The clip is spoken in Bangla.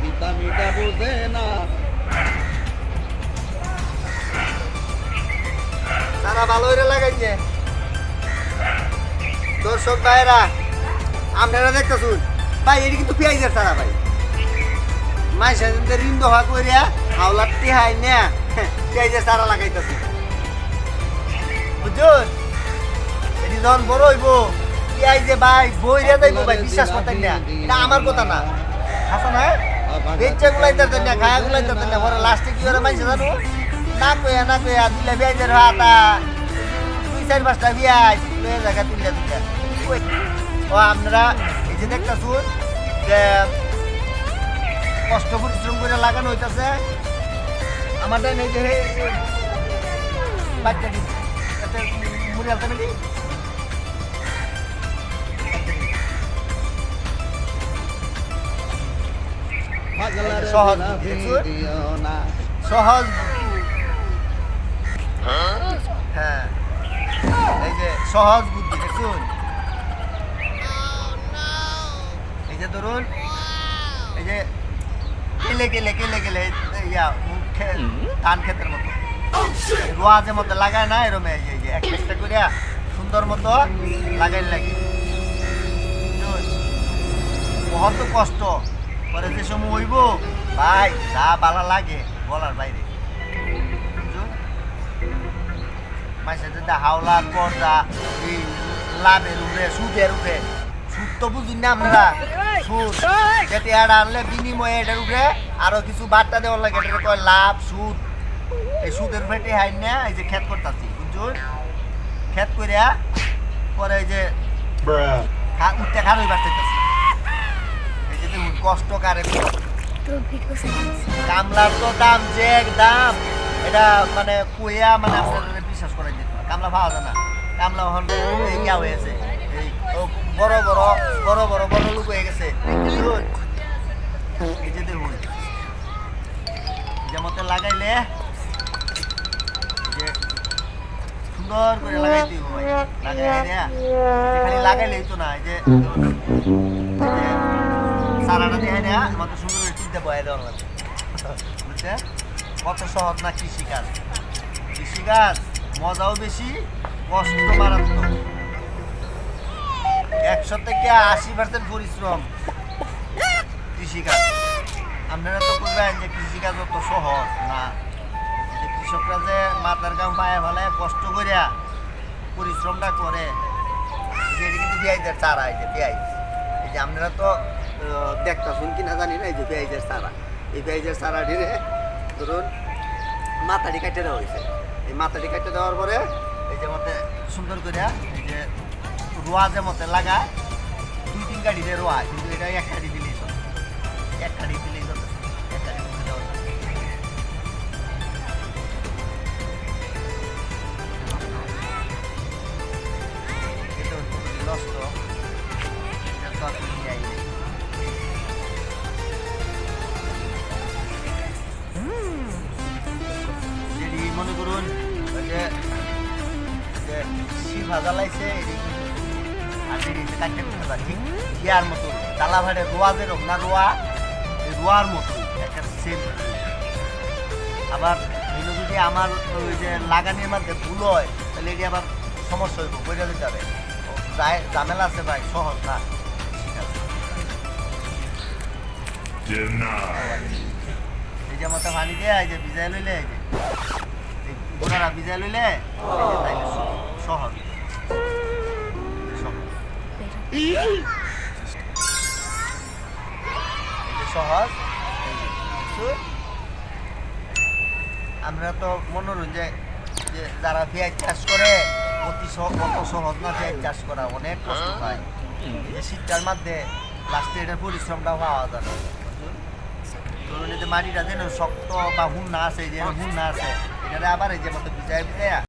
পিতা মিটা বোঝে না। তারা ভালো করে লাগাইছে। দর্শক ভাইরা আপনারা দেখতেছুন, ভাই, এটি কিন্তু পেঁয়াজের তারা ভাই। মাইসের ঋণ দোহা করিয়া হাওলার টিহাই না, পেঁয়াজের তারা লাগাইতেছে। বুঝুন এটি যখন বড় হইব, পেঁয়াজে ভাই বইরে যাইব ভাই, বিশ্বাস করতেন না। এটা আমার কথা না। হাসান হ্যাঁ? বেচে গুলাইতে না খায়া গুলাইতে না পরে লাস্টে কি করে মাইসে জানো না কইয়া না কইয়া দিলে পেঁয়াজের হাতা দুই চার পাঁচটা পেঁয়াজ লয়ে জায়গা তুললে ওই, ও আপনারা এই যে দেখতেছুন যে কষ্ট পরিশ্রম করে লাগানো হইতাছে আমাদের এই যে এতে মুড়ি আলতে সহজ সহজ হ্যাঁ এই যে সহজ বুদ্ধি, দেখুন। এই যে ধরুন, এই যে কেলে কেলে কেলে কেলে, ইয়া, মুখে ধান ক্ষেতের মতো। রোয়াজের মধ্যে লাগায় না এরম, এই যে- একটা একটা করে সুন্দর মতো লাগাই লাগে? বহুত কষ্ট। পরে যে সময় হইব ভাই যা বালা লাগে বলার বাইরে? মাসে যদি হাওলার পর্দা এই লাভের উপরে সুদের উপরে সুদ তো বুঝুন না আপনারা সুদ যেটি এটা আনলে বিনিময়ে এটার উপরে আরও কিছু বার্তা দেওয়ার লাগে। এটাকে কয় লাভ সুদ এই সুদের উপরে টেহাই না এই যে খেত করতেছি বুঝুন খেত করিয়া পরে এই যে উঠতে খারই বাড়তেছি কষ্ট কারে কামলার তো দাম যে দাম এটা মানে কুইয়া মানে আপনাদের বিশ্বাস করে না। কামলা পাওয়া যায় না কামলা এই ইয়া হয়েছে বড় বড় বড় বড় বড় লোক হয়ে গেছে। এই যে দেখুন। যেমন লাগাইলে সুন্দর করে লাগাই দিব লাগাই খালি লাগাইলেই তো না এই যে সারাটা দিয়ে কত সহজ না কৃষিকাজ কৃষিকাজ মজাও বেশি, কষ্ট মারাত্মক। একশো আশি পার্সেন্ট পরিশ্রম কৃষিকাজ আপনারা তো বলবেন যে কৃষিকাজ অত সহজ না। কৃষকরা যে মাথার গাম পায়ে ফেলে, কষ্ট করিয়া পরিশ্রমটা করে এটা কিন্তু চারা এই যে পেঁয়াজ এই যে আপনারা তো দেখতেছুন কিনা জানি না, এই যে পেঁয়াজের চারা। এই পেঁয়াজের সারা ঢিরে ধরুন মাথাটি কাটতে দেওয়া হয়েছে। এই মাথাটি কাটে দেওয়ার পরে এই যে মতে সুন্দর করে এই যে রোয়া যে মতে লাগা দুই তিন গাড়ি রোয়া, কিন্তু এটা এক গাড়ি দিলেই এক গাড়ি দিলেই ভাজা কাটতে করতে পারছি। ইয়ার মতো তালা ভাড়ে রোয়া যেরকম না রোয়া রোয়ার মতো, একটা সেম আবার এগুলো যদি আমার ওই যে লাগানির মধ্যে ভুল হয়, তাহলে এটি আবার সমস্যা হইব বোঝা যেতে হবে। ঝামেলা আছে ভাই, সহজ, না? এই যে এই যে ভিজাই লইলে, এই যে গোড়ারা ভিজাই লইলে যে সহজ। আমরা তো মনোরঞ্জন যে যারা পেঁয়াজ চাষ করে, অতি অত সহজ না পেঁয়াজ চাষ করা, অনেক কষ্ট হয়। এই শীতটার মধ্যে লাস্টে এটার পরিশ্রমটা পাওয়া যায়। না ধরুন যে মাটিটা যেন শক্ত বা হুন্না আছে যে যে হুন্না আছে এটা আবার এই যে মতো ভিজায় ভিজায়